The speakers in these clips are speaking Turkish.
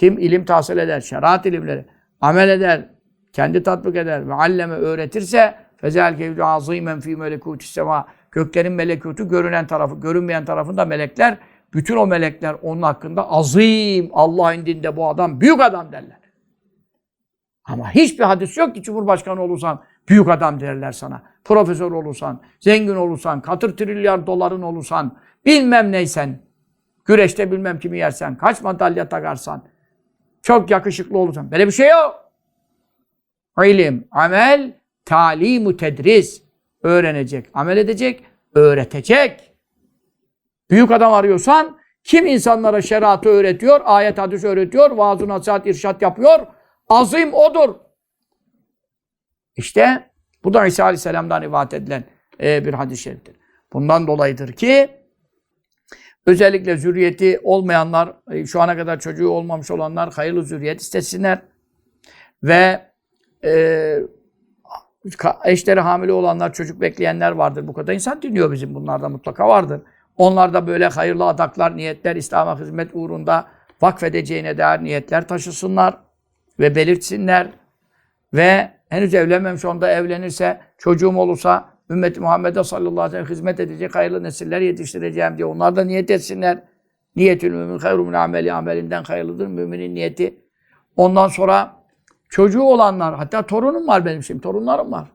Kim ilim tahsil eder, şeriat ilimleri, amel eder, kendi tatbik eder ve alleme öğretirse fezel kevdu azimen fi melekuti sema göklerin melekutu görünen tarafı, görünmeyen tarafında melekler bütün o melekler onun hakkında azim Allah indinde bu adam büyük adam derler. Ama hiçbir hadis yok ki Cumhurbaşkanı olursan büyük adam derler sana. Profesör olursan, zengin olursan, katır trilyar doların olursan, bilmem neysen, güreşte bilmem kimi yersen, kaç madalya takarsan, çok yakışıklı olursan. Böyle bir şey yok. İlim, amel, talimu tedris. Öğrenecek, amel edecek, öğretecek. Büyük adam arıyorsan, kim insanlara şeriatı öğretiyor, ayet hadis öğretiyor, vaaz-ı nasihat, irşat yapıyor, azim odur. İşte bu da İsa Aleyhisselam'dan rivayet edilen e, bir hadis-i şeriftir. Bundan dolayıdır ki özellikle zürriyeti olmayanlar, e, şu ana kadar çocuğu olmamış olanlar hayırlı zürriyet istesinler. Ve e, eşleri hamile olanlar, çocuk bekleyenler vardır. Bu kadar insan dinliyor bizim. Bunlarda mutlaka vardır. Onlar da böyle hayırlı adaklar, niyetler, İslam'a hizmet uğrunda vakfedeceğine dair niyetler taşısınlar ve belirtsinler. Ve henüz evlenmemiş onda evlenirse, çocuğum olursa ümmeti Muhammed'e sallallahu aleyhi ve sellem hizmet edecek hayırlı nesiller yetiştireceğim diye onlar da niyet etsinler. Niyetül mümin hayru min ameli amelinden hayırlıdır müminin niyeti. Ondan sonra çocuğu olanlar, hatta torunum var benim şimdi, torunlarım var.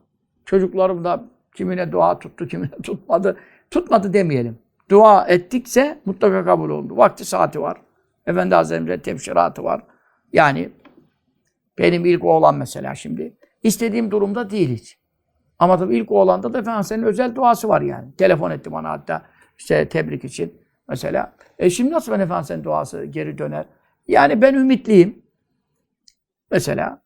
Çocuklarım da kimine dua tuttu, kimine tutmadı. Tutmadı demeyelim. Dua ettikse mutlaka kabul oldu. Vakti saati var. Efendi Hazretleri'nin tebşiratı var. Yani benim ilk oğlan mesela şimdi. İstediğim durumda değil hiç. Ama tabii ilk oğlanda da efendim senin özel duası var yani. Telefon etti bana hatta işte tebrik için mesela. E şimdi nasıl ben efendim senin duası geri döner? Yani ben ümitliyim. Mesela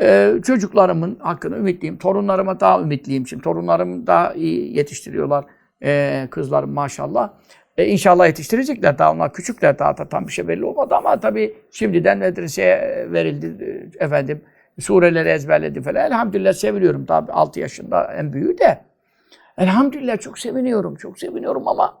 e, çocuklarımın hakkını ümitliyim. Torunlarıma daha ümitliyim. Şimdi torunlarım daha iyi yetiştiriyorlar. E, kızlarım maşallah. E, inşallah yetiştirecekler. Daha onlar küçükler. Daha da tam bir şey belli olmadı ama tabii şimdiden medreseye verildi e, efendim. Sureleri ezberledi falan. Elhamdülillah seviniyorum. Tabii 6 yaşında en büyüğü de. Elhamdülillah çok seviniyorum. Çok seviniyorum ama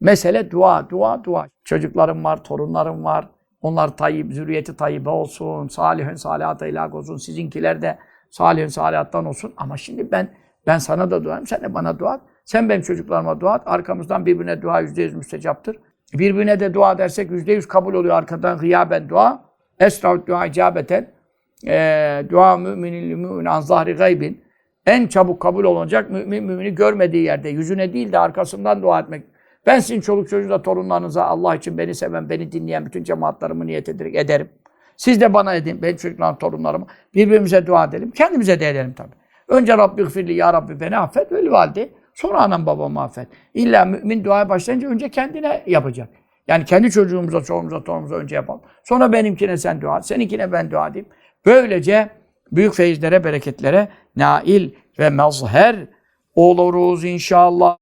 mesele dua, dua, dua. Çocuklarım var, torunlarım var. Onlar tayyip, zürriyeti tayyibe olsun. Salihün salihata ilak olsun. Sizinkiler de salihün salihattan olsun. Ama şimdi ben ben sana da duayım, sen de bana dua et. Sen benim çocuklarıma dua et. Arkamızdan birbirine dua yüzde yüz müstecaptır. Birbirine de dua dersek yüzde yüz kabul oluyor arkadan gıyaben dua. Esraut dua icabeten. Ee, dua müminin mümin an zahri gaybin. En çabuk kabul olacak mümin mümini görmediği yerde, yüzüne değil de arkasından dua etmek. Ben sizin çoluk çocuğunuza, torunlarınıza Allah için beni seven, beni dinleyen bütün cemaatlarımı niyet ederek ederim. Siz de bana edin, benim çocuklarım, torunlarıma. Birbirimize dua edelim. Kendimize de edelim tabii. Önce Rabbi gfirli, Ya Rabbi beni affet, vel valide. Sonra anam babamı affet. İlla mümin duaya başlayınca önce kendine yapacak. Yani kendi çocuğumuza, çocuğumuza, torunumuza önce yapalım. Sonra benimkine sen dua seninkine ben dua edeyim. Böylece büyük feyizlere, bereketlere nail ve mazher oluruz inşallah.